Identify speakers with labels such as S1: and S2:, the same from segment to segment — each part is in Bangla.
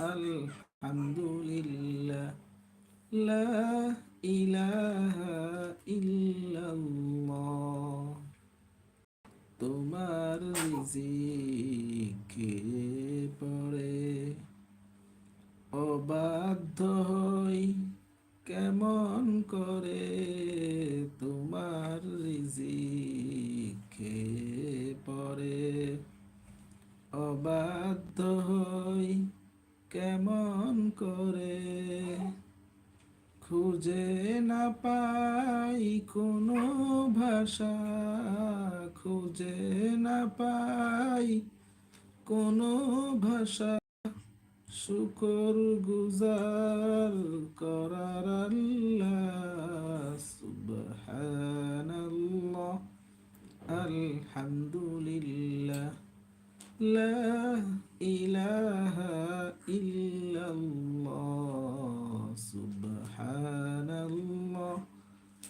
S1: আলহামদুলিল্লাহ লা ইলাহা ইল্লাল্লাহ। তোমার রিজিকে পড়ে কেমন করে। খুঁজে না পাই কোনো ভাষা। খুঁজে না পাই কোনো ভাষা। শুকর গুজার করার আল্লাহ, সুবহানাল্লাহ, আলহামদুলিল্লাহ। লা ইলাহা ইল্লাল্লাহ সুবহানাল্লাহ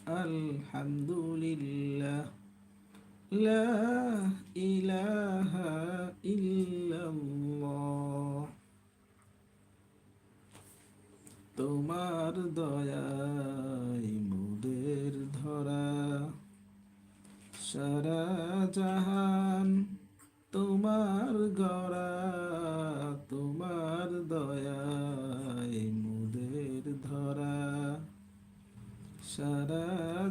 S1: আলহামদুলিল্লাহ। লা ইলাহা ইল্লাল্লাহ। তোমার দয়াই মুদের ধরা সারা জাহান তোমার গড়া, তোমার দয়াই মুদের ধরা। সারা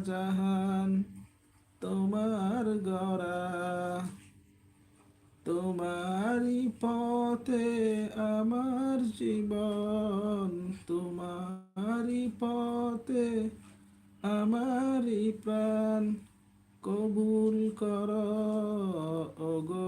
S1: জাহান তোমার গড়া, তোমারই পথে আমার জীবন, তোমারই পথে আমারই প্রাণ। কবুল কর, ওগো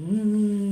S1: Mm.